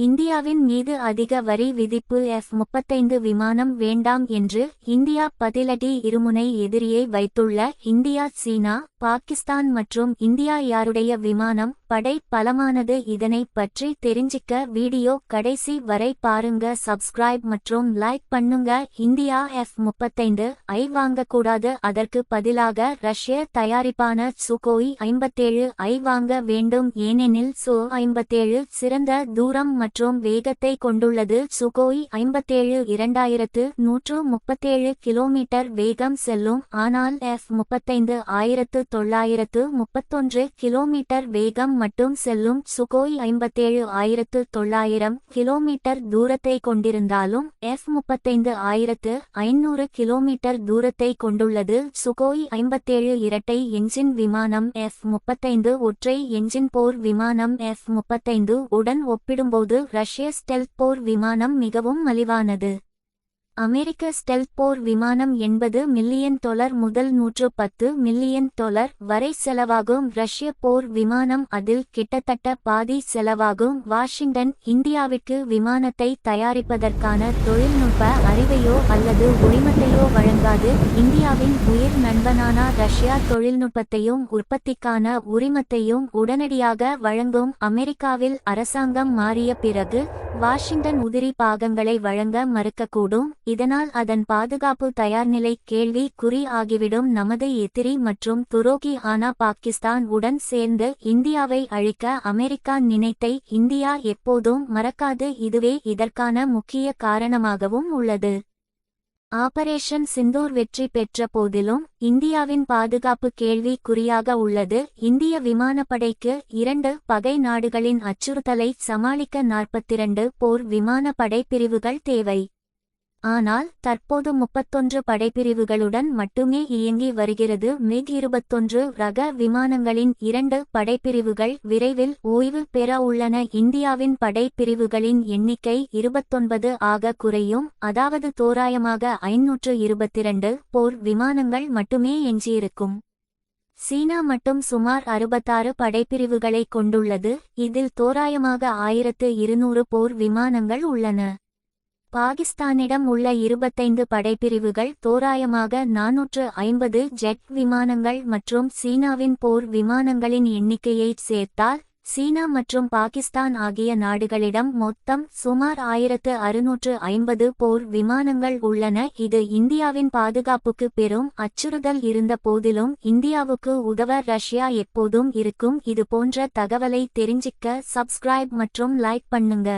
இந்தியாவின் மீது அதிக வரி விதிப்பு எஃப் முப்பத்தைந்து விமானம் வேண்டாம் என்று இந்தியா பதிலடி இருமுனை எதிரியை வைத்துள்ள இந்தியா சீனா பாகிஸ்தான் மற்றும் இந்தியா யாருடைய விமானம் படை பலமானது இதனை பற்றி தெரிஞ்சிக்க வீடியோ கடைசி வரை பாருங்க சப்ஸ்கிரைப் மற்றும் லைக் பண்ணுங்க. இந்தியா எஃப் முப்பத்தைந்து ஐ வாங்கக்கூடாது. அதற்கு பதிலாக ரஷ்ய தயாரிப்பான சுகோய் ஐம்பத்தேழு ஐ வாங்க வேண்டும். ஏனெனில் சு ஐம்பத்தேழு சிறந்த தூரம் மற்றும் வேகத்தை கொண்டுள்ளது. சுகோய் ஐம்பத்தேழு இரண்டாயிரத்து நூற்று முப்பத்தேழு கிலோமீட்டர் வேகம் செல்லும். ஆனால் எஃப் முப்பத்தைந்து ஆயிரத்து தொள்ளாயிரத்து முப்பத்தொன்று கிலோமீட்டர் வேகம் மட்டும் செல்லும் சுகோய் ஐம்பத்தேழு ஆயிரத்து தொள்ளாயிரம் கிலோமீட்டர் தூரத்தை கொண்டிருந்தாலும் எஃப் முப்பத்தைந்து ஆயிரத்து ஐநூறு கிலோமீட்டர் தூரத்தை கொண்டுள்ளது. சுகோய் ஐம்பத்தேழு இரட்டை என்ஜின் விமானம் எஃப் முப்பத்தைந்து ஒற்றை என்ஜின் போர் விமானம் எஃப் முப்பத்தைந்து உடன் ஒப்பிடும்போது ரஷ்ய ஸ்டெல்த் போர் விமானம் மிகவும் மலிவானது. அமெரிக்க ஸ்டெல்த் போர் விமானம் எண்பது மில்லியன் டொலர் முதல் நூற்று பத்து மில்லியன் டொலர் வரை செலவாகும். ரஷ்ய போர் விமானம் அதில் கிட்டத்தட்ட பாதி செலவாகும். வாஷிங்டன் இந்தியாவிற்கு விமானத்தை தயாரிப்பதற்கான தொழில்நுட்ப அறிவையோ அல்லது உரிமத்தையோ வழங்காது. இந்தியாவின் உயிர் நண்பனான ரஷ்யா தொழில்நுட்பத்தையும் உற்பத்திக்கான உரிமத்தையும் உடனடியாக வழங்கும். அமெரிக்காவில் அரசாங்கம் மாறிய பிறகு வாஷிங்டன் உதிரி பாகங்களை வழங்க மறுக்கக்கூடும். இதனால் அதன் பாதுகாப்பு தயார்நிலை கேள்வி குறி ஆகிவிடும். நமது எதிரி மற்றும் துரோகி ஆனா பாகிஸ்தான் உடன் சேர்ந்து இந்தியாவை அழிக்க அமெரிக்கா நினைத்தை இந்தியா எப்போதும் மறக்காது. இதுவே இதற்கான முக்கிய காரணமாகவும் உள்ளது. ஆபரேஷன் சிந்தூர் வெற்றி பெற்ற போதிலும் இந்தியாவின் பாதுகாப்பு கேள்வி குறியாக உள்ளது. இந்திய விமானப்படைக்கு இரண்டு பகை நாடுகளின் அச்சுறுத்தலை சமாளிக்க நாற்பத்திரண்டு போர் விமானப்படை பிரிவுகள் தேவை. ஆனால் தற்போது முப்பத்தொன்று படைப்பிரிவுகளுடன் மட்டுமே இயங்கி வருகிறது. மிக் இருபத்தொன்று ரக விமானங்களின் இரண்டு படைப்பிரிவுகள் விரைவில் ஓய்வு பெற உள்ளன. இந்தியாவின் படைப்பிரிவுகளின் எண்ணிக்கை இருபத்தொன்பது ஆக குறையும். அதாவது தோராயமாக ஐநூற்று இருபத்திரண்டு போர் விமானங்கள் மட்டுமே எஞ்சியிருக்கும். சீனா மட்டும் சுமார் அறுபத்தாறு படைப்பிரிவுகளை கொண்டுள்ளது. இதில் தோராயமாக ஆயிரத்து இருநூறு போர் விமானங்கள் உள்ளன. பாகிஸ்தானிடம் உள்ள இருபத்தைந்து படைப்பிரிவுகள் தோராயமாக நாநூற்று ஐம்பது ஜெட் விமானங்கள் மற்றும் சீனாவின் போர் விமானங்களின் எண்ணிக்கையைச் சேர்த்தால் சீனா மற்றும் பாகிஸ்தான் ஆகிய நாடுகளிடம் மொத்தம் சுமார் ஆயிரத்து அறுநூற்று ஐம்பது போர் விமானங்கள் உள்ளன. இது இந்தியாவின் பாதுகாப்புக்கு பெரும் அச்சுறுதல் இருந்த போதிலும் இந்தியாவுக்கு உதவ ரஷ்யா எப்போதும் இருக்கும். இது போன்ற தகவலை தெரிஞ்சிக்க சப்ஸ்கிரைப் மற்றும் லைக் பண்ணுங்க.